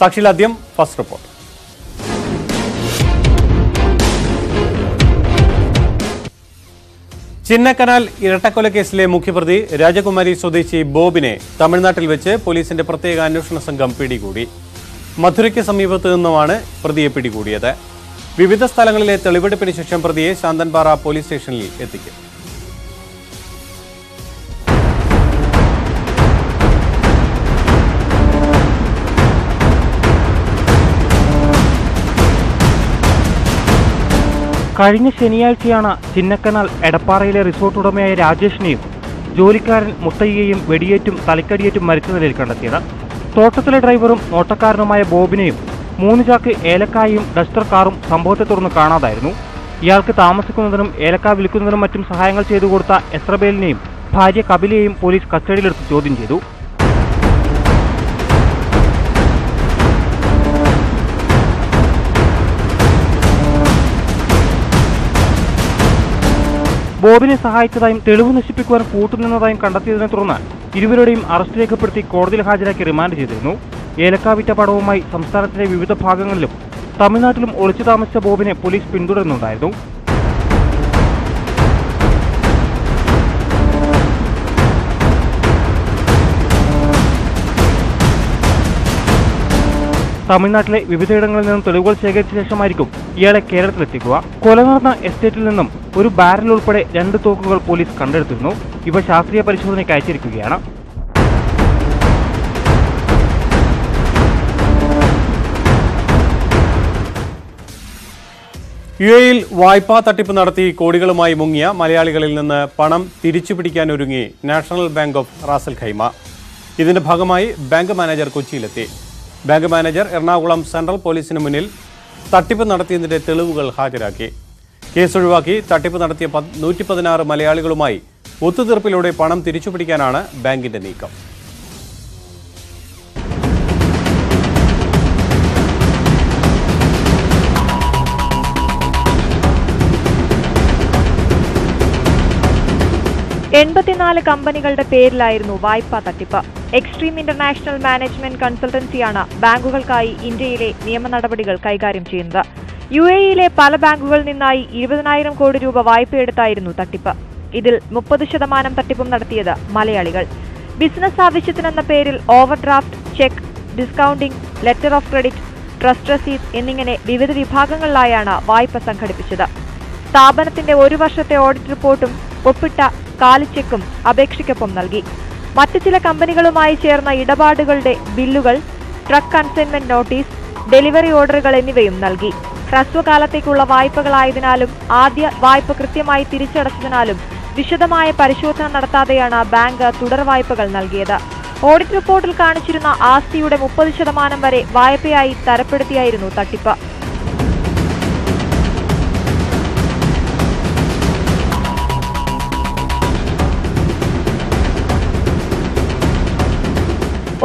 സാക്ഷിയിലാദ്യം first report. Chinnakanal ഇരട്ടക്കൊലക്കേസിലെ മുഖ്യപ്രതി രാജകുമാരി സ്വദേശി ബോബിനെ തമിഴ്നാട്ടിൽ വെച്ച് പോലീസിന്റെ പ്രത്യേക അന്വേഷണ സംഘം പിടികൂടി. മധുരയ്ക്ക് സമീപത്തു നിന്നുമാണ് പ്രതിയെ പിടികൂടിയത്. വിവിധ സ്ഥലങ്ങളിലെ തെളിവെടുപ്പിന് ശേഷം പ്രതിയെ ശാന്തൻപാറ പോലീസ് സ്റ്റേഷനിൽ എത്തിക്കും. കഴിഞ്ഞ ശനിയാഴ്ചയാണ് ചിന്നക്കനാൽ എടപ്പാറയിലെ റിസോർട്ട് ഉടമയായ രാജേഷിനെയും ജോലിക്കാരൻ മുത്തയ്യയും വെടിയേറ്റും തലക്കടിയേറ്റും മരിച്ച നിലയിൽ കണ്ടെത്തിയത്. തോട്ടത്തിലെ ഡ്രൈവറും ഓട്ടക്കാരനുമായ ബോബിനെയും മൂന്ന് ചാക്ക് ഏലക്കായും ഡസ്റ്റർ കാറും സംഭവത്തെ തുടർന്ന് കാണാതായിരുന്നു. ഇയാൾക്ക് താമസിക്കുന്നതിനും ഏലക്ക വിൽക്കുന്നതിനും മറ്റും സഹായങ്ങൾ ചെയ്തു കൊടുത്ത എസ്രബേലിനെയും ഭാര്യ കപിലയെയും പോലീസ് കസ്റ്റഡിയിലെടുത്ത് ചോദ്യം ചെയ്തു. ബോബിനെ സഹായിച്ചതായും തെളിവ് നശിപ്പിക്കുവാൻ കൂട്ടുനിന്നതായും കണ്ടെത്തിയതിനെ തുടർന്ന് ഇരുവരുടെയും അറസ്റ്റ് രേഖപ്പെടുത്തി കോടതിയിൽ ഹാജരാക്കി റിമാൻഡ് ചെയ്തിരുന്നു. ഏലക്കാവിറ്റ പടവുമായി സംസ്ഥാനത്തിലെ വിവിധ ഭാഗങ്ങളിലും തമിഴ്നാട്ടിലും ഒളിച്ചു താമസിച്ച ബോബിനെ പോലീസ് പിന്തുടരുന്നുണ്ടായിരുന്നു. തമിഴ്നാട്ടിലെ വിവിധയിടങ്ങളിൽ നിന്നും തെളിവുകൾ ശേഖരിച്ച ശേഷമായിരിക്കും ഇയാളെ കേരളത്തിലെത്തിക്കുക. കൊല നടന്ന എസ്റ്റേറ്റിൽ നിന്നും ഒരു ബാരൽ ഉൾപ്പെടെ രണ്ട് തോക്കുകൾ പോലീസ് കണ്ടെടുത്തിരുന്നു. ഇവ ശാസ്ത്രീയ പരിശോധനയ്ക്ക് അയച്ചിരിക്കുകയാണ്. യു എയിൽ വായ്പാ തട്ടിപ്പ് നടത്തി കോടികളുമായി മുങ്ങിയ മലയാളികളിൽ നിന്ന് പണം തിരിച്ചുപിടിക്കാൻ ഒരുങ്ങി national bank of Ras Al Khaimah. ഇതിന്റെ ഭാഗമായി ബാങ്ക് മാനേജർ കൊച്ചിയിലെത്തി. ബാങ്ക് മാനേജർ എറണാകുളം സെൻട്രൽ പോലീസിന് മുന്നിൽ തട്ടിപ്പ് നടത്തിയതിന്റെ തെളിവുകൾ ഹാജരാക്കി. കേസ് ഒഴിവാക്കി തട്ടിപ്പ് നടത്തിയ നൂറ്റി പതിനാറ് മലയാളികളുമായി ഒത്തുതീർപ്പിലൂടെ പണം തിരിച്ചുപിടിക്കാനാണ് ബാങ്കിന്റെ നീക്കം. എൺപത്തിനാല് കമ്പനികളുടെ പേരിലായിരുന്നു വായ്പാ തട്ടിപ്പ്. എക്സ്ട്രീം ഇന്റർനാഷണൽ മാനേജ്മെന്റ് കൺസൾട്ടൻസിയാണ് ബാങ്കുകൾക്കായി ഇന്ത്യയിലെ നിയമ നടപടികൾ കൈകാര്യം ചെയ്യുന്നത്. യു എയിലെ പല ബാങ്കുകളിൽ നിന്നായി ഇരുപതിനായിരം കോടി രൂപ വായ്പയെടുത്തായിരുന്നു തട്ടിപ്പ്. ഇതിൽ മുപ്പത് ശതമാനം തട്ടിപ്പും നടത്തിയത് മലയാളികൾ. ബിസിനസ് ആവശ്യത്തിനെന്ന പേരിൽ overdraft cheque discounting letter of credit trust receipt എന്നിങ്ങനെ വിവിധ വിഭാഗങ്ങളിലായാണ് വായ്പ സംഘടിപ്പിച്ചത്. സ്ഥാപനത്തിന്റെ ഒരു വർഷത്തെ ഓഡിറ്റ് റിപ്പോർട്ടും ഒപ്പിട്ട കാലിച്ചെക്കും അപേക്ഷയ്ക്കൊപ്പം നൽകി. മറ്റു ചില കമ്പനികളുമായി ചേർന്ന ഇടപാടുകളുടെ ബില്ലുകൾ ട്രക്ക് കൺസൈൻമെന്റ് നോട്ടീസ് ഡെലിവറി ഓർഡറുകൾ എന്നിവയും നൽകി. ഹ്രസ്വകാലത്തേക്കുള്ള വായ്പകളായതിനാലും ആദ്യ വായ്പ കൃത്യമായി തിരിച്ചടച്ചതിനാലും വിശദമായ പരിശോധന നടത്താതെയാണ് ബാങ്ക് തുടർ വായ്പകൾ നൽകിയത്. ഓഡിറ്റ് റിപ്പോർട്ടിൽ കാണിച്ചിരുന്ന ആസ്തിയുടെ മുപ്പത് ശതമാനം വരെ വായ്പയായി തരപ്പെടുത്തിയായിരുന്നു തട്ടിപ്പ്.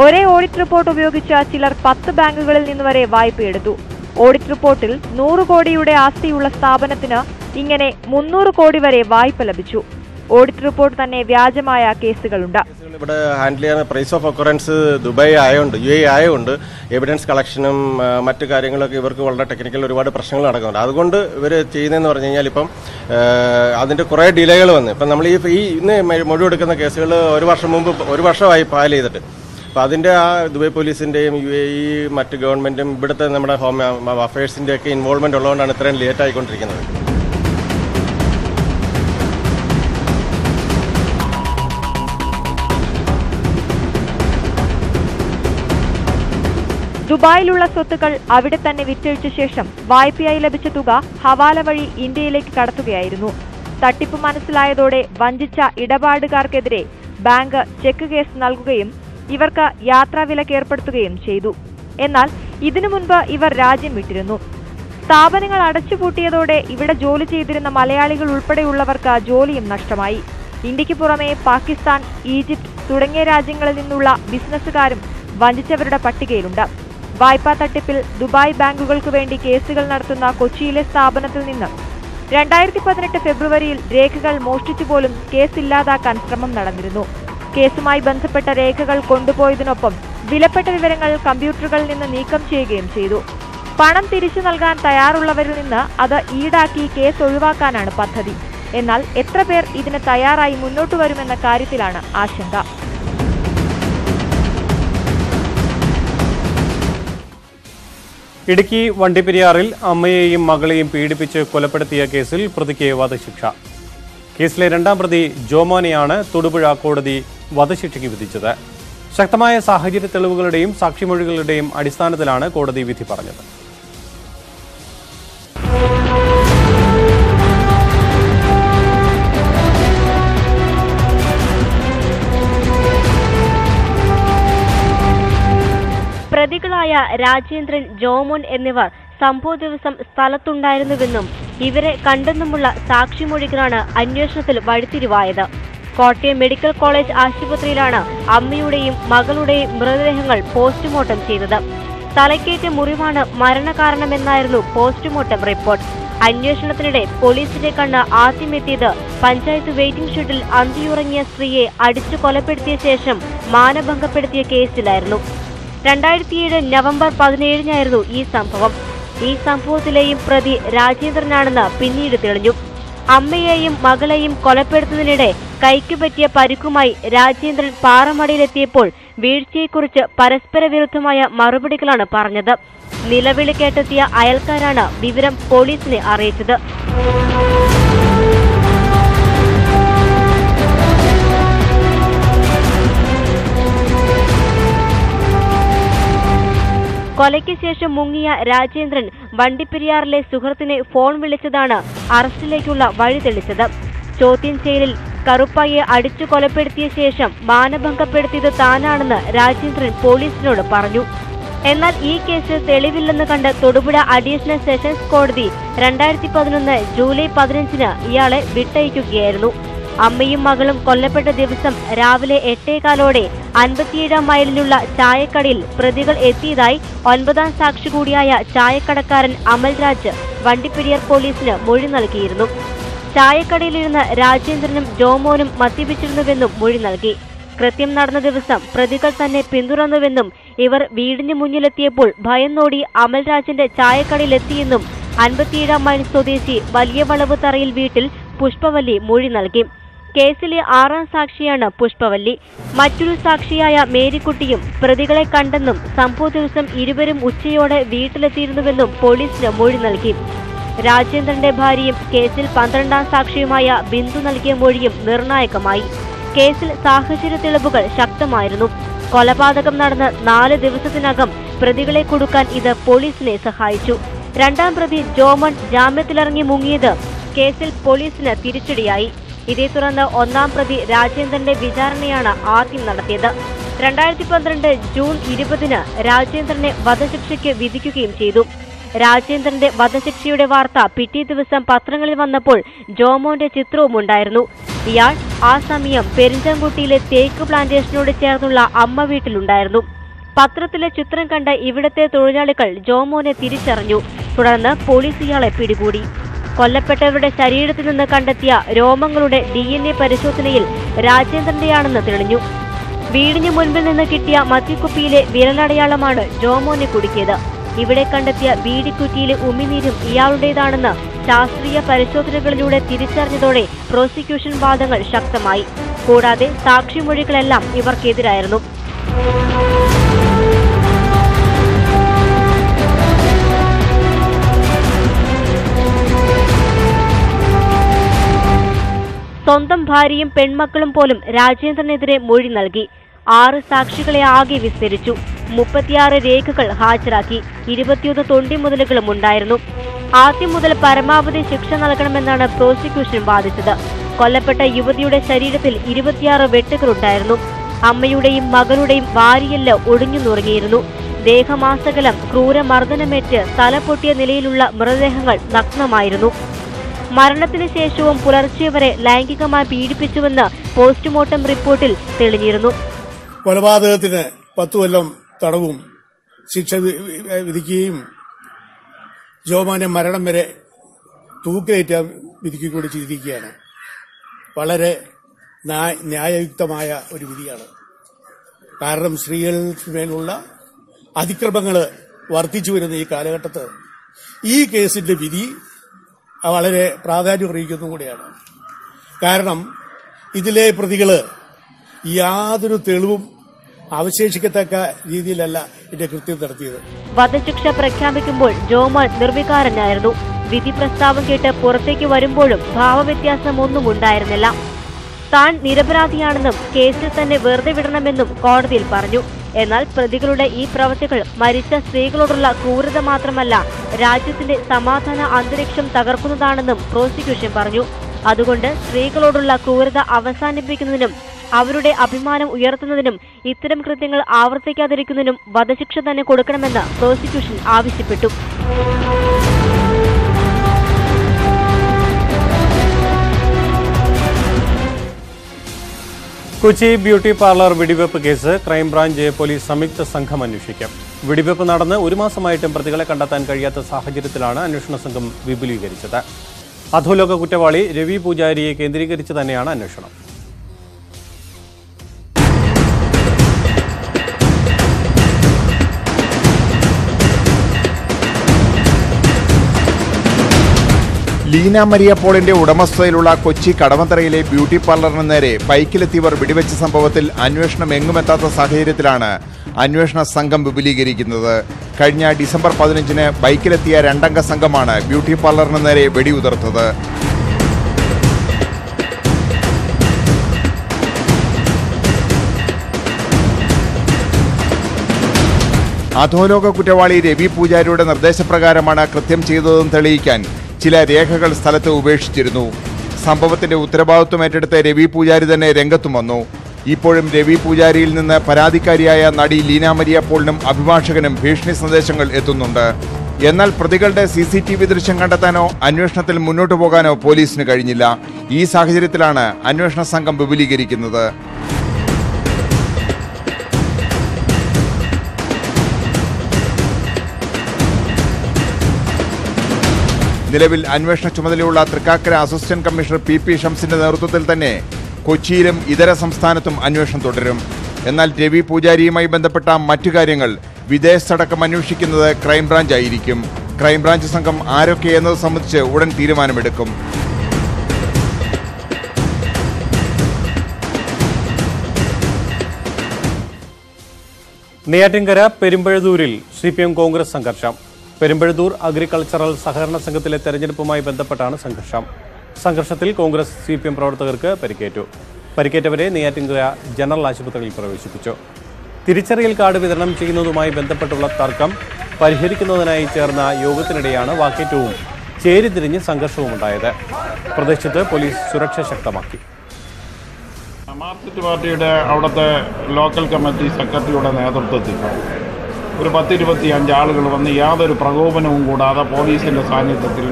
ഒരേ ഓഡിറ്റ് റിപ്പോർട്ട് ഉപയോഗിച്ച് ചിലർ പത്ത് ബാങ്കുകളിൽ നിന്ന് വരെ വായ്പയെടുത്തു ഓഡിറ്റ് റിപ്പോർട്ടിൽ നൂറ് കോടിയുടെ ആസ്തിയുള്ള സ്ഥാപനത്തിന് ഇങ്ങനെ മുന്നൂറ് കോടി വരെ വായ്പ ലഭിച്ചു. ഓഡിറ്റ് റിപ്പോർട്ട് തന്നെ വ്യാജമായ കേസുകളുണ്ട്. ഇവിടെ ഹാൻഡിൽ ചെയ്യാൻ പ്രൈസ് ഓഫ് ഒക്കറൻസ് ദുബായ് ആയതുകൊണ്ട് യു എ ആയതുകൊണ്ട് എവിഡൻസ് കളക്ഷനും മറ്റു കാര്യങ്ങളൊക്കെ ഇവർക്ക് വളരെ ടെക്നിക്കൽ ഒരുപാട് പ്രശ്നങ്ങൾ നടക്കുന്നുണ്ട്. അതുകൊണ്ട് ഇവർ ചെയ്യുന്നതെന്ന് പറഞ്ഞു കഴിഞ്ഞാൽ ഇപ്പം അതിന്റെ കുറേ ഡിലേകൾ വന്നു. ഇപ്പം നമ്മൾ ഈ ഇന്ന് മൊഴി എടുക്കുന്ന കേസുകൾ ഒരു വർഷം മുമ്പ് ഒരു വർഷമായി ഫയൽ ചെയ്തിട്ട്. അപ്പോൾ അതിന്റെ ആ ദുബായ് പോലീസിന്റെയും യു എ ഇ മറ്റ് ഗവൺമെന്റും ഇവിടുത്തെ നമ്മുടെ ഹോം അഫയേഴ്സിന്റെ ഒക്കെ ഇൻവോൾവ്മെന്റ് ഉള്ളതുകൊണ്ടാണ് ഇത്രയും ലേറ്റ് ആയിക്കൊണ്ടിരിക്കുന്നത്. ദുബായിലുള്ള സ്വത്തുക്കൾ അവിടെ തന്നെ വിറ്റഴിച്ച ശേഷം വായ്പയായി ലഭിച്ച തുക ഹവാല വഴി ഇന്ത്യയിലേക്ക് കടത്തുകയായിരുന്നു. തട്ടിപ്പ് മനസ്സിലായതോടെ വഞ്ചിച്ച ഇടപാടുകാർക്കെതിരെ ബാങ്ക് ചെക്ക് കേസ് നൽകുകയും ഇവർക്ക് യാത്രാവിലക്ക് ഏർപ്പെടുത്തുകയും ചെയ്തു. എന്നാൽ ഇതിനു മുൻപ് ഇവർ രാജ്യം വിട്ടിരുന്നു. സ്ഥാപനങ്ങൾ അടച്ചുപൂട്ടിയതോടെ ഇവിടെ ജോലി ചെയ്തിരുന്ന മലയാളികൾ ഉൾപ്പെടെയുള്ളവർക്ക് ജോലിയും നഷ്ടമായി. ഇന്ത്യയ്ക്ക് പുറമെ പാകിസ്ഥാൻ ഈജിപ്ത് തുടങ്ങിയ രാജ്യങ്ങളിൽ നിന്നുള്ള ബിസിനസ്സുകാരും വഞ്ചിച്ചവരുടെ പട്ടികയിലുണ്ട്. വായ്പാ തട്ടിപ്പിൽ ദുബായ് ബാങ്കുകൾക്ക് വേണ്ടി കേസുകൾ നടത്തുന്ന കൊച്ചിയിലെ സ്ഥാപനത്തിൽ നിന്ന് രണ്ടായിരത്തി പതിനെട്ട് ഫെബ്രുവരിയിൽ രേഖകൾ മോഷ്ടിച്ചുപോലും കേസില്ലാതാക്കാൻ ശ്രമം നടന്നിരുന്നു. കേസുമായി ബന്ധപ്പെട്ട രേഖകൾ കൊണ്ടുപോയതിനൊപ്പം വിലപ്പെട്ട വിവരങ്ങൾ കമ്പ്യൂട്ടറുകളിൽ നിന്ന് നീക്കം ചെയ്യുകയും ചെയ്തു. പണം തിരിച്ചു നൽകാൻ തയ്യാറുള്ളവരിൽ നിന്ന് അത് ഈടാക്കി കേസ് ഒഴിവാക്കാനാണ് പദ്ധതി. എന്നാൽ എത്ര പേർ ഇതിന് തയ്യാറായി മുന്നോട്ട് വരുമെന്ന കാര്യത്തിലാണ് ആശങ്ക. ഇടുക്കി വണ്ടിപ്പെരിയാറിൽ അമ്മയെയും മകളെയും പീഡിപ്പിച്ച് കൊലപ്പെടുത്തിയ കേസിൽ പ്രതിക്ക് വധശിക്ഷ. കേസിലെ രണ്ടാം പ്രതി ജോമോനെയാണ് തൊടുപുഴ കോടതി വധശിക്ഷയ്ക്ക് വിധിച്ചത്. ശക്തമായ സാഹചര്യ തെളിവുകളുടെയും സാക്ഷിമൊഴികളുടെയും അടിസ്ഥാനത്തിലാണ് കോടതി വിധി പറഞ്ഞത്. പ്രതികളായ രാജേന്ദ്രൻ ജോമോൻ എന്നിവർ സംഭവ ദിവസം സ്ഥലത്തുണ്ടായിരുന്നുവെന്നും ഇവരെ കണ്ടെന്നുമുള്ള സാക്ഷിമൊഴികളാണ് അന്വേഷണത്തിൽ വഴിത്തിരിവായത് കോട്ടയം മെഡിക്കൽ കോളേജ് ആശുപത്രിയിലാണ് അമ്മയുടെയും മകളുടെയും മൃതദേഹങ്ങൾ പോസ്റ്റ്മോർട്ടം ചെയ്തത്. തലക്കേറ്റ മുറിവാണ് മരണകാരണമെന്നായിരുന്നു പോസ്റ്റ്മോർട്ടം റിപ്പോർട്ട്. അന്വേഷണത്തിനിടെ പോലീസിന്റെ കണ്ണ് ആദ്യമെത്തിയത് പഞ്ചായത്ത് വെയിറ്റിംഗ് ഷെഡിൽ അന്തിയുറങ്ങിയ സ്ത്രീയെ അടിച്ചു കൊലപ്പെടുത്തിയ ശേഷം മാനഭംഗപ്പെടുത്തിയ കേസിലായിരുന്നു. രണ്ടായിരത്തിയേഴ് നവംബർ പതിനേഴിനായിരുന്നു ഈ സംഭവം. ഈ സംഭവത്തിലെയും പ്രതി രാജേന്ദ്രനാണെന്ന് പിന്നീട് തെളിഞ്ഞു. അമ്മയെയും മകളെയും കൊലപ്പെടുത്തുന്നതിനിടെ കൈക്ക് പറ്റിയ പരിക്കുമായി രാജേന്ദ്രൻ പാറമടയിലെത്തിയപ്പോൾ വീഴ്ചയെക്കുറിച്ച് പരസ്പര വിരുദ്ധമായ മറുപടികളാണ് പറഞ്ഞത്. നിലവിളി കേട്ടെത്തിയ അയൽക്കാരാണ് വിവരം പോലീസിനെ അറിയിച്ചത്. കൊലയ്ക്ക് ശേഷം മുങ്ങിയ രാജേന്ദ്രൻ വണ്ടിപ്പെരിയാറിലെ സുഹൃത്തിനെ ഫോൺ വിളിച്ചതാണ് അറസ്റ്റിലേക്കുള്ള വഴി തെളിച്ചത്. ചോദ്യം ചെയ്യലിൽ കറുപ്പയെ അടിച്ചു കൊലപ്പെടുത്തിയ ശേഷം മാനഭംഗപ്പെടുത്തിയത് താനാണെന്ന് രാജേന്ദ്രൻ പോലീസിനോട് പറഞ്ഞു. എന്നാൽ ഈ കേസ് തെളിവില്ലെന്ന് കണ്ട് തൊടുപുഴ അഡീഷണൽ സെഷൻസ് കോടതി രണ്ടായിരത്തി പതിനൊന്ന് ജൂലൈ പതിനഞ്ചിന് ഇയാളെ വിട്ടയക്കുകയായിരുന്നു. അമ്മയും മകളും കൊല്ലപ്പെട്ട ദിവസം രാവിലെ എട്ടേകാലോടെ അൻപത്തിയേഴാം മൈലിലുള്ള ചായക്കടയിൽ പ്രതികൾ എത്തിയതായി ഒൻപതാം സാക്ഷി കൂടിയായ ചായക്കടക്കാരൻ അമൽരാജ് വണ്ടിപ്പെരിയാർ പോലീസിന് മൊഴി നൽകിയിരുന്നു. ചായക്കടയിലിരുന്ന് രാജേന്ദ്രനും ജോമോനും മദ്യപിച്ചിരുന്നുവെന്നും മൊഴി നൽകി. കൃത്യം നടന്ന ദിവസം പ്രതികൾ തന്നെ പിന്തുടർന്നുവെന്നും ഇവർ വീടിന് മുന്നിലെത്തിയപ്പോൾ ഭയന്നോടി അമൽരാജിന്റെ ചായക്കടയിലെത്തിയെന്നും അൻപത്തിയേഴാം മൈൽ സ്വദേശി വലിയ വളവ് തറയിൽ വീട്ടിൽ പുഷ്പവല്ലി മൊഴി നൽകി. കേസിലെ ആറാം സാക്ഷിയാണ് പുഷ്പവല്ലി. മറ്റൊരു സാക്ഷിയായ മേരിക്കുട്ടിയും പ്രതികളെ കണ്ടെന്നും സംഭവ ദിവസം ഇരുവരും ഉച്ചയോടെ വീട്ടിലെത്തിയിരുന്നുവെന്നും പോലീസിന് മൊഴി നൽകി. രാജേന്ദ്രന്റെ ഭാര്യയും കേസിൽ പന്ത്രണ്ടാം സാക്ഷിയുമായ ബിന്ദു നൽകിയ മൊഴിയും നിർണായകമായി. കേസിൽ സാഹചര്യ തെളിവുകൾ ശക്തമായിരുന്നു. കൊലപാതകം നടന്ന് നാല് ദിവസത്തിനകം പ്രതികളെ കൊടുക്കാൻ ഇത് പോലീസിനെ സഹായിച്ചു. രണ്ടാം പ്രതി ജോമൺ ജാമ്യത്തിലിറങ്ങി മുങ്ങിയത് കേസിൽ പോലീസിന് തിരിച്ചടിയായി. ഇതേ തുടർന്ന് ഒന്നാം പ്രതി രാജേന്ദ്രന്റെ വിചാരണയാണ് ആദ്യം നടത്തിയത്. രണ്ടായിരത്തി പന്ത്രണ്ട് ജൂൺ ഇരുപതിന് രാജേന്ദ്രനെ വധശിക്ഷയ്ക്ക് വിധിക്കുകയും ചെയ്തു. രാജേന്ദ്രന്റെ വധശിക്ഷയുടെ വാർത്ത പിറ്റേ ദിവസം പത്രങ്ങളിൽ വന്നപ്പോൾ ജോമോന്റെ ചിത്രവും ഉണ്ടായിരുന്നു. ഇയാൾ ആ സമയം പെരിഞ്ചാംകുട്ടിയിലെ തേക്ക് പ്ലാന്റേഷനോട് ചേർന്നുള്ള അമ്മ വീട്ടിലുണ്ടായിരുന്നു. പത്രത്തിലെ ചിത്രം കണ്ട ഇവിടത്തെ തൊഴിലാളികൾ ജോമോനെ തിരിച്ചറിഞ്ഞു. തുടർന്ന് പോലീസ് ഇയാളെ പിടികൂടി. കൊല്ലപ്പെട്ടവരുടെ ശരീരത്തിൽ നിന്ന് കണ്ടെത്തിയ രോമങ്ങളുടെ ഡി എൻ എ പരിശോധനയിൽ രാജേന്ദ്രന്റെയാണെന്ന് തെളിഞ്ഞു. വീടിന് മുൻപിൽ നിന്ന് കിട്ടിയ മദ്യക്കുപ്പിയിലെ വിരലടയാളമാണ് ജോമോനെ കുടുക്കിയത്. ഇവിടെ കണ്ടെത്തിയ ബീഡിക്കുറ്റിയിലെ ഉമിനീരും ഇയാളുടേതാണെന്ന് ശാസ്ത്രീയ പരിശോധനകളിലൂടെ തിരിച്ചറിഞ്ഞതോടെ പ്രോസിക്യൂഷൻ വാദങ്ങൾ ശക്തമായി. കൂടാതെ സാക്ഷിമൊഴികളെല്ലാം ഇവർക്കെതിരായിരുന്നു. സ്വന്തം ഭാര്യയും പെൺമക്കളും പോലും രാജേന്ദ്രനെതിരെ മൊഴി നൽകി. ആറ് സാക്ഷികളെ ആകെ വിസ്തരിച്ചു. മുപ്പത്തിയാറ് രേഖകൾ ഹാജരാക്കി. ഇരുപത്തിയൊന്ന് തൊണ്ടി മുതലുകളും ഉണ്ടായിരുന്നു. ആദ്യം മുതൽ പരമാവധി ശിക്ഷ നൽകണമെന്നാണ് പ്രോസിക്യൂഷൻ വാദിച്ചത്. കൊല്ലപ്പെട്ട യുവതിയുടെ ശരീരത്തിൽ ഇരുപത്തിയാറ് വെട്ടുകളുണ്ടായിരുന്നു. അമ്മയുടെയും മകളുടെയും വാരിയെല്ല് ഒടിഞ്ഞു നുറങ്ങിയിരുന്നു. ദേഹമാസകലം ക്രൂരമർദ്ദനമേറ്റ് തല പൊട്ടിയ നിലയിലുള്ള മൃതദേഹങ്ങൾ നഗ്നമായിരുന്നു. മരണത്തിന് ശേഷവും പുലർച്ചെ വരെ ലൈംഗികമായി പീഡിപ്പിച്ചുവെന്ന് പോസ്റ്റ്മോർട്ടം റിപ്പോർട്ടിൽ തെളിഞ്ഞിരുന്നു. കൊലപാതകത്തിന് പത്തു കൊല്ലം തടവും ശിക്ഷ വിധിക്കുകയും ജോമാനെ മരണം വരെ തൂക്കിലേറ്റാൻ വിധിക്കുകയും ചെയ്തിരിക്കുകയാണ്. വളരെ ന്യായ- ന്യായയുക്തമായ ഒരു വിധിയാണ്. കാരണം സ്ത്രീകൾക്ക് മേലുള്ള അതിക്രമങ്ങൾ വർദ്ധിച്ചു വരുന്ന ഈ കാലഘട്ടത്ത് ഈ കേസിന്റെ വിധി വളരെ പ്രാധാന്യം അറിയിക്കുന്നതും കൂടിയാണ്. കാരണം ഇതിലെ പ്രതികൾ യാതൊരു തെളിവും അവശേഷിക്കത്തക്ക രീതിയിലല്ല ഇതിന്റെ കൃത്യം നടത്തിയത്. വധശിക്ഷ പ്രഖ്യാപിക്കുമ്പോൾ ജോമോൻ നിർവികാരനായിരുന്നു. വിധി പ്രസ്താവം കേട്ട് പുറത്തേക്ക് വരുമ്പോഴും ഭാവവ്യത്യാസം ഒന്നും ഉണ്ടായിരുന്നില്ല. താൻ നിരപരാധിയാണെന്നും കേസിൽ തന്നെ വെറുതെ വിടണമെന്നും കോടതിയിൽ പറഞ്ഞു. എന്നാൽ പ്രതികളുടെ ഈ പ്രവൃത്തികൾ മരിച്ച സ്ത്രീകളോടുള്ള ക്രൂരത മാത്രമല്ല രാജ്യത്തിന്റെ സമാധാന അന്തരീക്ഷം തകർക്കുന്നതാണെന്നും പ്രോസിക്യൂഷൻ പറഞ്ഞു. അതുകൊണ്ട് സ്ത്രീകളോടുള്ള ക്രൂരത അവസാനിപ്പിക്കുന്നതിനും അവരുടെ അഭിമാനം ഉയർത്തുന്നതിനും ഇത്തരം കൃത്യങ്ങൾ ആവർത്തിക്കാതിരിക്കുന്നതിനും വധശിക്ഷ തന്നെ കൊടുക്കണമെന്ന് പ്രോസിക്യൂഷൻ ആവശ്യപ്പെട്ടു. കൊച്ചി ബ്യൂട്ടി പാർലർ വെടിവെപ്പ് കേസ് ക്രൈംബ്രാഞ്ച് പോലീസ് സംയുക്ത സംഘം അന്വേഷിക്കും. വെടിവെപ്പ് നടന്ന് ഒരു മാസമായിട്ടും പ്രതികളെ കണ്ടെത്താൻ കഴിയാത്ത സാഹചര്യത്തിലാണ് അന്വേഷണ സംഘം വിപുലീകരിച്ചത്. അധോലോക കുറ്റവാളി രവി പൂജാരിയെ കേന്ദ്രീകരിച്ച് തന്നെയാണ് അന്വേഷണം. ലീന മരിയ പോളിന്റെ ഉടമസ്ഥതയിലുള്ള കൊച്ചി കടവന്തറയിലെ ബ്യൂട്ടി പാർലറിന് നേരെ ബൈക്കിലെത്തിയവർ വെടിവെച്ച സംഭവത്തിൽ അന്വേഷണം എങ്ങുമെത്താത്ത സാഹചര്യത്തിലാണ് അന്വേഷണ സംഘം വിപുലീകരിക്കുന്നത്. കഴിഞ്ഞ ഡിസംബർ പതിനഞ്ചിന് ബൈക്കിലെത്തിയ രണ്ടംഗ സംഘമാണ് ബ്യൂട്ടി പാർലറിന് നേരെ വെടിയുതിർത്തത്. അധോലോക കുറ്റവാളി രവി പൂജാരിയുടെ നിർദ്ദേശപ്രകാരമാണ് കൃത്യം ചെയ്തതെന്ന് തെളിയിക്കാൻ ചില രേഖകൾ സ്ഥലത്ത് ഉപേക്ഷിച്ചിരുന്നു. സംഭവത്തിന്റെ ഉത്തരവാദിത്വം ഏറ്റെടുത്ത് രവി പൂജാരി തന്നെ രംഗത്തും വന്നു. ഇപ്പോഴും രവി പൂജാരിയിൽ നിന്ന് പരാതിക്കാരിയായ നടി ലീന മരിയ പോളിനും അഭിഭാഷകനും ഭീഷണി സന്ദേശങ്ങൾ എത്തുന്നുണ്ട്. എന്നാൽ പ്രതികളുടെ സി സി ടി വി ദൃശ്യം കണ്ടെത്താനോ അന്വേഷണത്തിൽ മുന്നോട്ടു പോകാനോ പോലീസിന് കഴിഞ്ഞില്ല. ഈ സാഹചര്യത്തിലാണ് അന്വേഷണ സംഘം വിപുലീകരിക്കുന്നത്. നിലവിൽ അന്വേഷണ ചുമതലയുള്ള Thrikkakara assistant commissioner P P ഷംസിന്റെ നേതൃത്വത്തിൽ തന്നെ കൊച്ചിയിലും ഇതര സംസ്ഥാനത്തും അന്വേഷണം തുടരും. എന്നാൽ രവി പൂജാരിയുമായി ബന്ധപ്പെട്ട മറ്റു കാര്യങ്ങൾ വിദേശത്തടക്കം അന്വേഷിക്കുന്നത് ക്രൈംബ്രാഞ്ച് ആയിരിക്കും ക്രൈംബ്രാഞ്ച് സംഘം ആരൊക്കെ എന്നത് സംബന്ധിച്ച് ഉടൻ തീരുമാനമെടുക്കും. നെയ്യാറ്റിൻകര പെരുമ്പഴതൂരിൽ സി പി എം കോൺഗ്രസ് സംഘർഷം. പെരുമ്പഴതൂർ അഗ്രികൾച്ചറൽ സഹകരണ സംഘത്തിലെ തെരഞ്ഞെടുപ്പുമായി ബന്ധപ്പെട്ടാണ് സംഘർഷം. സംഘർഷത്തിൽ കോൺഗ്രസ് സി പി എം പ്രവർത്തകർക്ക് പരിക്കേറ്റു. പരിക്കേറ്റവരെ നെയ്യാറ്റിൻകര ജനറൽ ആശുപത്രിയിൽ പ്രവേശിപ്പിച്ചു. തിരിച്ചറിയൽ കാർഡ് വിതരണം ചെയ്യുന്നതുമായി ബന്ധപ്പെട്ടുള്ള തർക്കം പരിഹരിക്കുന്നതിനായി ചേർന്ന യോഗത്തിനിടെയാണ് വാക്കേറ്റവും ചേരിതിരിഞ്ഞ് സംഘർഷവും ഉണ്ടായത് പ്രദേശത്ത് പോലീസ് സുരക്ഷ ശക്തമാക്കി. മാർക്സിസ്റ്റ് പാർട്ടിയുടെ അവിടുത്തെ ലോക്കൽ കമ്മിറ്റി സെക്രട്ടറിയുടെ നേതൃത്വത്തിൽ ഒരു പത്തിരുപത്തി അഞ്ച് ആളുകൾ വന്ന് യാതൊരു പ്രകോപനവും കൂടാതെ പോലീസിന്റെ സാന്നിധ്യത്തിൽ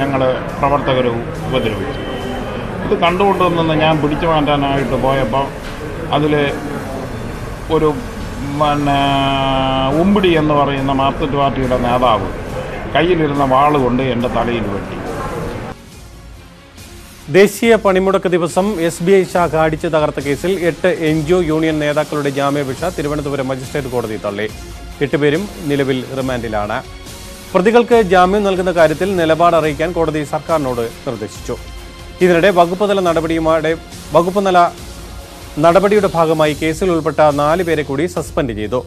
ഞങ്ങൾ പ്രവർത്തകരെ ഉപദ്രവിച്ചു. ഇത് കണ്ടുകൊണ്ടുവന്ന് ഞാൻ പിടിച്ചു മാറ്റാനായിട്ട് പോയപ്പോൾ അതിൽ ഒരു പിന്നെ ഉമ്പിടി എന്ന് പറയുന്ന മാർക്സിസ്റ്റ് പാർട്ടിയുടെ നേതാവ് കയ്യിലിരുന്ന വാളുകൊണ്ട് എന്റെ തലയിൽ വെട്ടി. ദേശീയ പണിമുടക്ക് ദിവസം എസ് ബി ഐ ശാഖ അടിച്ചു തകർത്ത കേസിൽ എട്ട് എൻ ജി ഒ യൂണിയൻ നേതാക്കളുടെ ജാമ്യാപേക്ഷ തിരുവനന്തപുരം മജിസ്ട്രേറ്റ് കോടതി തള്ളി. എട്ടുപേരും നിലവിൽ റിമാൻഡിലാണ്. പ്രതികൾക്ക് ജാമ്യം നൽകുന്ന കാര്യത്തിൽ നിലപാട് അറിയിക്കാൻ കോടതി സർക്കാരിനോട് നിർദ്ദേശിച്ചു. ഇതിനിടെ വകുപ്പുതല വകുപ്പ് തല നടപടിയുടെ ഭാഗമായി കേസിൽ ഉൾപ്പെട്ട നാല് പേരെ കൂടി സസ്പെൻഡ് ചെയ്തു.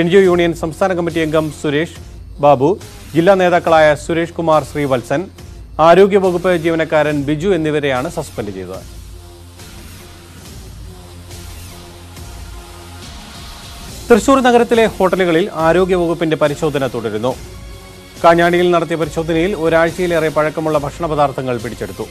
എൻ ജി ഒ യൂണിയൻ സംസ്ഥാന കമ്മിറ്റി അംഗം സുരേഷ് ബാബു ജില്ലാ നേതാക്കളായ സുരേഷ് കുമാർ ശ്രീവത്സൻ ആരോഗ്യവകുപ്പ് ജീവനക്കാരൻ ബിജു എന്നിവരെയാണ് സസ്പെൻഡ് ചെയ്തത്. തൃശൂർ നഗരത്തിലെ ഹോട്ടലുകളിൽ ആരോഗ്യവകുപ്പിന്റെ പരിശോധന തുടരുന്നു. കാഞ്ഞാണിയിൽ നടത്തിയ പരിശോധനയിൽ ഒരാഴ്ചയിലേറെ പഴക്കമുള്ള ഭക്ഷണ പിടിച്ചെടുത്തു.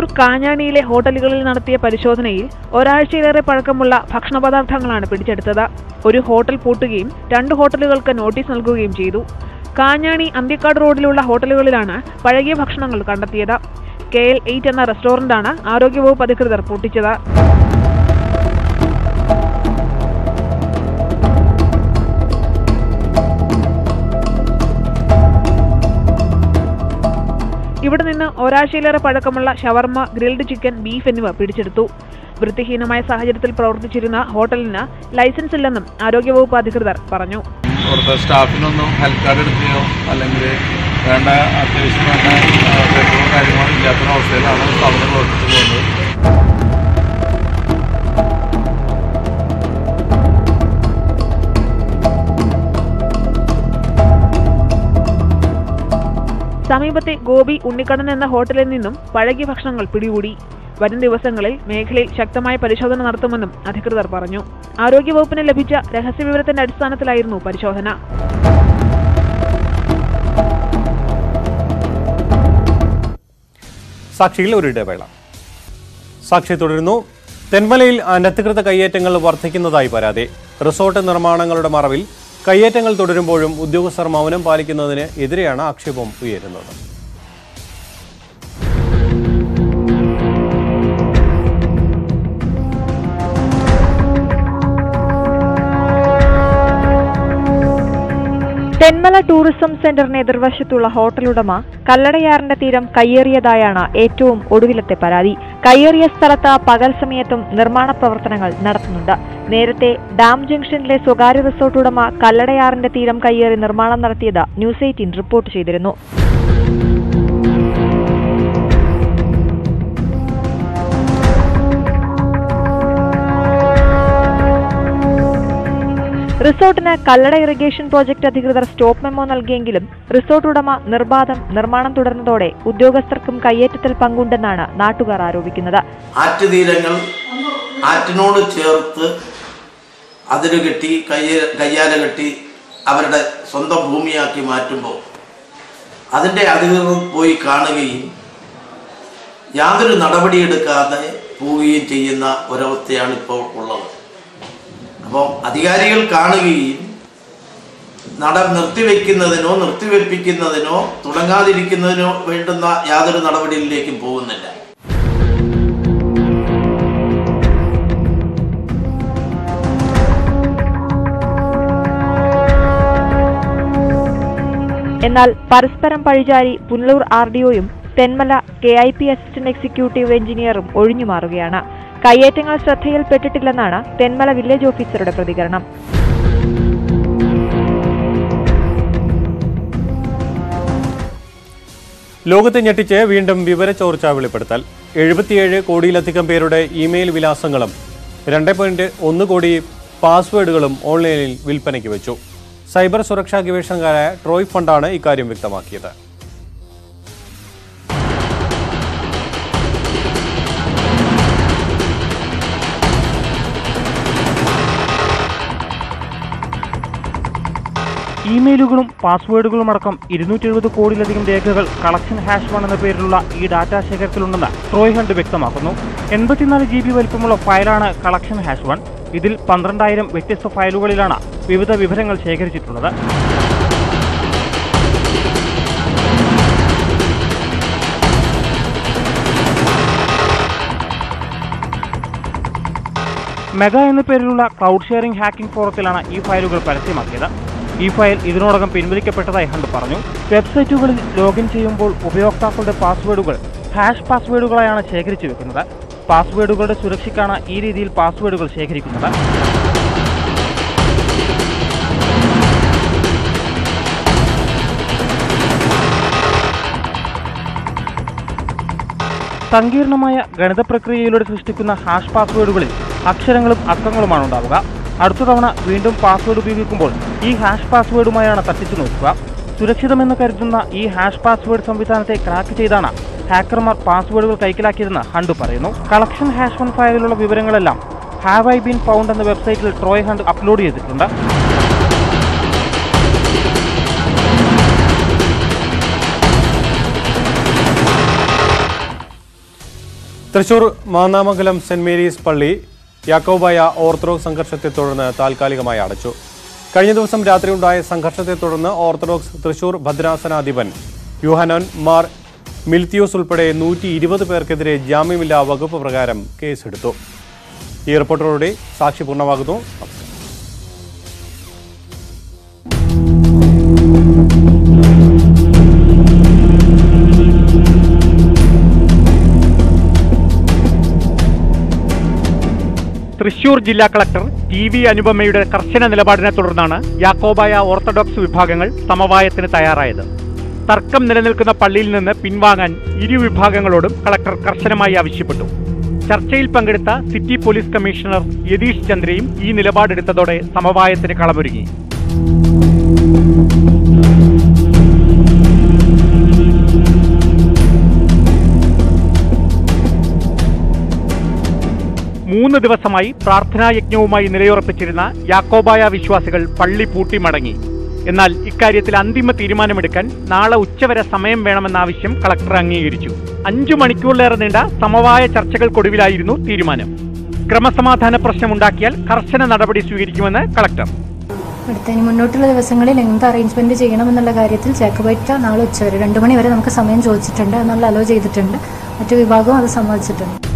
തൃശൂർ കാഞ്ഞാണിയിലെ ഹോട്ടലുകളിൽ നടത്തിയ പരിശോധനയിൽ ഒരാഴ്ചയിലേറെ പഴക്കമുള്ള ഭക്ഷണപദാർത്ഥങ്ങളാണ് പിടിച്ചെടുത്തത്. ഒരു ഹോട്ടൽ പൂട്ടുകയും രണ്ട് ഹോട്ടലുകൾക്ക് നോട്ടീസ് നൽകുകയും ചെയ്തു. കാഞ്ഞാണി അന്തിക്കാട് റോഡിലുള്ള ഹോട്ടലുകളിലാണ് പഴകിയ ഭക്ഷണങ്ങൾ കണ്ടെത്തിയത്. കെ എൽ എയ്റ്റ് എന്ന റെസ്റ്റോറന്റാണ് ആരോഗ്യവകുപ്പ് അധികൃതർ പൂട്ടിച്ചത്. ഇവിടെ നിന്ന് ഒരാഴ്ചയിലേറെ പഴക്കമുള്ള ഷവർമ ഗ്രിൽഡ് ചിക്കൻ ബീഫ് എന്നിവ പിടിച്ചെടുത്തു. വൃത്തിഹീനമായ സാഹചര്യത്തിൽ പ്രവർത്തിച്ചിരുന്ന ഹോട്ടലിന് ലൈസൻസ് ഇല്ലെന്നും ആരോഗ്യവകുപ്പ് അധികൃതർ പറഞ്ഞു. സ്റ്റാഫിനൊന്നും അല്ലെങ്കിൽ ഇല്ലാത്തൊരവസ്ഥയിലാണ് സ്ഥാപനം സമീപത്തെ ഗോപി ഉണ്ണിക്കടൻ എന്ന ഹോട്ടലിൽ നിന്നും പഴകിയ ഭക്ഷണങ്ങൾ പിടികൂടി. വരും ദിവസങ്ങളിൽ മേഖലയിൽ ശക്തമായ പരിശോധന നടത്തുമെന്നും അധികൃതർ പറഞ്ഞു. ആരോഗ്യവകുപ്പിന് ലഭിച്ച രഹസ്യവിവരത്തിന്റെ അടിസ്ഥാനത്തിലായിരുന്നു പരിശോധന. സാക്ഷിയിൽ ഒരു ഇടവേള. സാക്ഷി തുടരുന്നു. തെന്മലയിൽ അനധികൃത കയ്യേറ്റങ്ങൾ വർദ്ധിക്കുന്നതായി പരാതി. റിസോർട്ട് നിർമ്മാണങ്ങളുടെ മറവിൽ കയ്യേറ്റങ്ങൾ തുടരുമ്പോഴും ഉദ്യോഗസ്ഥർ മൗനം പാലിക്കുന്നതിന് എതിരെയാണ് ആക്ഷേപം ഉയരുന്നത്. തെന്മല ടൂറിസം സെന്ററിന് എതിർവശത്തുള്ള ഹോട്ടലുടമ കല്ലടയാറിന്റെ തീരം കയ്യേറിയതായാണ് ഏറ്റവും ഒടുവിലത്തെ പരാതി. കയ്യേറിയ സ്ഥലത്ത് പകൽ സമയത്തും നിർമ്മാണ പ്രവർത്തനങ്ങൾ നടത്തുന്നുണ്ട്. നേരത്തെ ഡാം ജംഗ്ഷനിലെ സ്വകാര്യ റിസോർട്ട് ഉടമ കല്ലടയാറിന്റെ തീരം കയ്യേറി നിർമ്മാണം നടത്തിയത് ന്യൂസ് എയ്റ്റീൻ റിപ്പോർട്ട് ചെയ്തിരുന്നു. റിസോർട്ടിന് കല്ലട ഇറിഗേഷൻ പ്രോജക്ട് അധികൃതർ സ്റ്റോപ്പ് മെമ്മോ നൽകിയെങ്കിലും റിസോർട്ട് ഉടമ നിർബാധം നിർമ്മാണം തുടർന്നതോടെ ഉദ്യോഗസ്ഥർക്കും കയ്യേറ്റത്തിൽ പങ്കുണ്ടെന്നാണ് നാട്ടുകാർ ആരോപിക്കുന്നത്. ആറ്റുതീരങ്ങൾ ആറ്റിനോട് ചേർത്ത് അതിര് കെട്ടി കയ്യ കയ്യാല കെട്ടി അവരുടെ സ്വന്തം ഭൂമിയാക്കി മാറ്റുമ്പോൾ അതിന്റെ അധികൃതർ പോയി കാണുകയും യാതൊരു നടപടിയെടുക്കാതെ പോവുകയും ചെയ്യുന്ന ഒരവസ്ഥയാണ് ഇപ്പോൾ ഉള്ളത്. അപ്പോൾ അധികാരികൾ കാണുകയും നട നിർത്തിവെക്കുന്നതിനോ നിർത്തിവെപ്പിക്കുന്നതിനോ തുടങ്ങാതിരിക്കുന്നതിനോ വേണ്ടുന്ന യാതൊരു നടപടിയിലേക്കും പോകുന്നില്ല. എന്നാൽ പരസ്പരം പഴിചാരി Punalur R ഡിഒയും Thenmala K I P assistant executive എഞ്ചിനീയറും ഒഴിഞ്ഞുമാറുകയാണ്. കയ്യേറ്റങ്ങൾ ശ്രദ്ധയിൽപ്പെട്ടിട്ടില്ലെന്നാണ് തെന്മല വില്ലേജ് ഓഫീസറുടെ പ്രതികരണം. ലോകത്തെ ഞെട്ടിച്ച് വീണ്ടും വിവരച്ചോർച്ച വെളിപ്പെടുത്തൽ. എഴുപത്തിയേഴ് കോടിയിലധികം പേരുടെ ഇമെയിൽ വിലാസങ്ങളും രണ്ട് പോയിന്റ് ഒന്ന് കോടി പാസ്വേഡുകളും ഓൺലൈനിൽ വിൽപ്പനയ്ക്ക് വെച്ചു. സൈബർ സുരക്ഷാ ഗവേഷണകാരായ ട്രോയ് ഫണ്ടാണ് ഇക്കാര്യം വ്യക്തമാക്കിയത്. ഇമെയിലുകളും പാസ്വേഡുകളും അടക്കം ഇരുന്നൂറ്റി എഴുപത് കോടിയിലധികം രേഖകൾ കളക്ഷൻ ഹാഷ് വൺ എന്ന പേരിലുള്ള ഈ ഡാറ്റാ ശേഖരത്തിലുണ്ടെന്ന് ട്രോയ് ഹണ്ട് വ്യക്തമാക്കുന്നു. എൺപത്തിനാല് ജി ബി വലിപ്പമുള്ള ഫയലാണ് കളക്ഷൻ ഹാഷ് വൺ. ഇതിൽ പന്ത്രണ്ടായിരം വ്യത്യസ്ത ഫയലുകളിലാണ് വിവിധ വിവരങ്ങൾ ശേഖരിച്ചിട്ടുള്ളത്. മെഗ എന്ന പേരിലുള്ള ക്ലൗഡ് ഷെയറിംഗ് ഹാക്കിംഗ് ഫോറത്തിലാണ് ഈ ഫയലുകൾ പരസ്യമാക്കിയത്. ഈ ഫയൽ ഇതിനോടകം പിൻവലിക്കപ്പെട്ടതായി ഹണ്ട് പറഞ്ഞു. വെബ്സൈറ്റുകളിൽ ലോഗിൻ ചെയ്യുമ്പോൾ ഉപയോക്താക്കളുടെ പാസ്വേഡുകൾ ഹാഷ് പാസ്വേഡുകളായാണ് ശേഖരിച്ചു വെക്കുന്നത്. പാസ്വേഡുകളുടെ സുരക്ഷയ്ക്കാണ് ഈ രീതിയിൽ പാസ്വേഡുകൾ ശേഖരിക്കുന്നത്. സങ്കീർണമായ ഗണിത പ്രക്രിയയിലൂടെ സൃഷ്ടിക്കുന്ന ഹാഷ് പാസ്വേഡുകളിൽ അക്ഷരങ്ങളും അക്കങ്ങളുമാണ് ഉണ്ടാവുക. അടുത്ത തവണ വീണ്ടും പാസ്വേഡ് ഉപയോഗിക്കുമ്പോൾ ഈ ഹാഷ് പാസ്വേഡുമായാണ് തട്ടിച്ചു നോക്കുക. സുരക്ഷിതമെന്ന് കരുതുന്ന ഈ ഹാഷ് പാസ്വേഡ് സംവിധാനത്തെ ക്രാക്ക് ചെയ്താണ് ഹാക്കർമാർ പാസ്വേഡുകൾ കൈക്കലാക്കിയതെന്ന് ഹണ്ട് പറയുന്നു. കളക്ഷൻ ഹാഷ് വൺ ഫയലിലുള്ള വിവരങ്ങളെല്ലാം ഹാവ് ഐ ബീൻ ഫൗണ്ട് എന്ന വെബ്സൈറ്റിൽ ട്രോയ് ഹണ്ട് അപ്ലോഡ് ചെയ്തിട്ടുണ്ട്. തൃശൂർ മാന്നാമംഗലം സെന്റ് മേരീസ് പള്ളി യാക്കോബായ ഓർത്തഡോക്സ് സംഘർഷത്തെ തുടർന്ന് താൽക്കാലികമായി അടച്ചു. കഴിഞ്ഞ ദിവസം രാത്രി ഉണ്ടായ സംഘർഷത്തെ തുടർന്ന് ഓർത്തഡോക്സ് തൃശൂർ ഭദ്രാസനാധിപൻ യുഹനൻ മാർ മിൽത്തിയോസ് ഉൾപ്പെടെ നൂറ്റി ഇരുപത് പേർക്കെതിരെ ജാമ്യമില്ലാ വകുപ്പ് പ്രകാരം കേസെടുത്തു. ഈ റിപ്പോർട്ടറോടെ സാക്ഷി പൂർണമാകുന്നു തൃശൂർ ജില്ലാ കളക്ടർ ടി വി അനുപമയുടെ കർശന നിലപാടിനെ തുടർന്നാണ് യാക്കോബായ ഓർത്തഡോക്സ് വിഭാഗങ്ങൾ സമവായത്തിന് തയ്യാറായത്. തർക്കം നിലനിൽക്കുന്ന പള്ളിയിൽ നിന്ന് പിൻവാങ്ങാൻ ഇരു വിഭാഗങ്ങളോടും കളക്ടർ കർശനമായി ആവശ്യപ്പെട്ടു. ചർച്ചയിൽ പങ്കെടുത്ത സിറ്റി പോലീസ് കമ്മീഷണർ യതീഷ് ചന്ദ്രയും ഈ നിലപാടെടുത്തതോടെ സമവായത്തിന് കളമൊരുങ്ങി. മൂന്ന് ദിവസമായി പ്രാർത്ഥനാ യജ്ഞവുമായി നിലയുറപ്പിച്ചിരുന്ന യാക്കോബായ വിശ്വാസികൾ പള്ളി പൂട്ടി മടങ്ങി എന്നാൽ ഇക്കാര്യത്തിൽ അന്തിമ തീരുമാനമെടുക്കാൻ നാളെ ഉച്ചവരെ സമയം വേണമെന്ന ആവശ്യം കളക്ടർ അംഗീകരിച്ചു. അഞ്ചു മണിക്കൂറിലേറെ നീണ്ട സമവായ ചർച്ചകൾക്കൊടുവിലായിരുന്നു തീരുമാനം. ക്രമസമാധാന പ്രശ്നമുണ്ടാക്കിയാൽ കർശന നടപടി സ്വീകരിക്കുമെന്ന് കളക്ടർ. അടുത്തതിന് മുന്നോട്ടുള്ള ദിവസങ്ങളിൽ എന്ത് അറേഞ്ച്മെന്റ് ചെയ്യണമെന്നുള്ള കാര്യത്തിൽ ജാക്കബൈറ്റ നാളെ ഉച്ചവരെ രണ്ടു മണി വരെ നമുക്ക് സമയം ചോദിച്ചിട്ടുണ്ട് എന്നുള്ള അലോ ചെയ്തിട്ടുണ്ട്. മറ്റു വിഭാഗവും അത് സമ്മതിച്ചിട്ടുണ്ട്.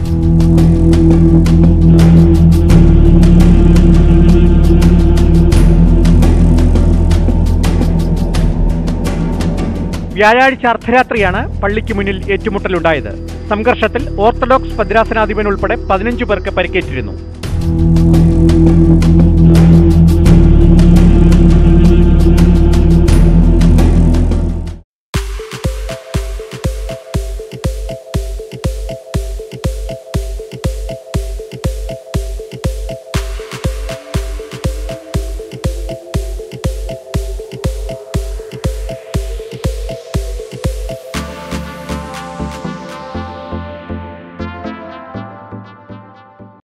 വ്യാഴാഴ്ച അർദ്ധരാത്രിയാണ് പള്ളിക്ക് മുന്നിൽ ഏറ്റുമുട്ടലുണ്ടായത്. സംഘർഷത്തിൽ ഓർത്തഡോക്സ് ഭദ്രാസനാധിപൻ ഉൾപ്പെടെ പതിനഞ്ചു പേർക്ക് പരിക്കേറ്റിരുന്നു.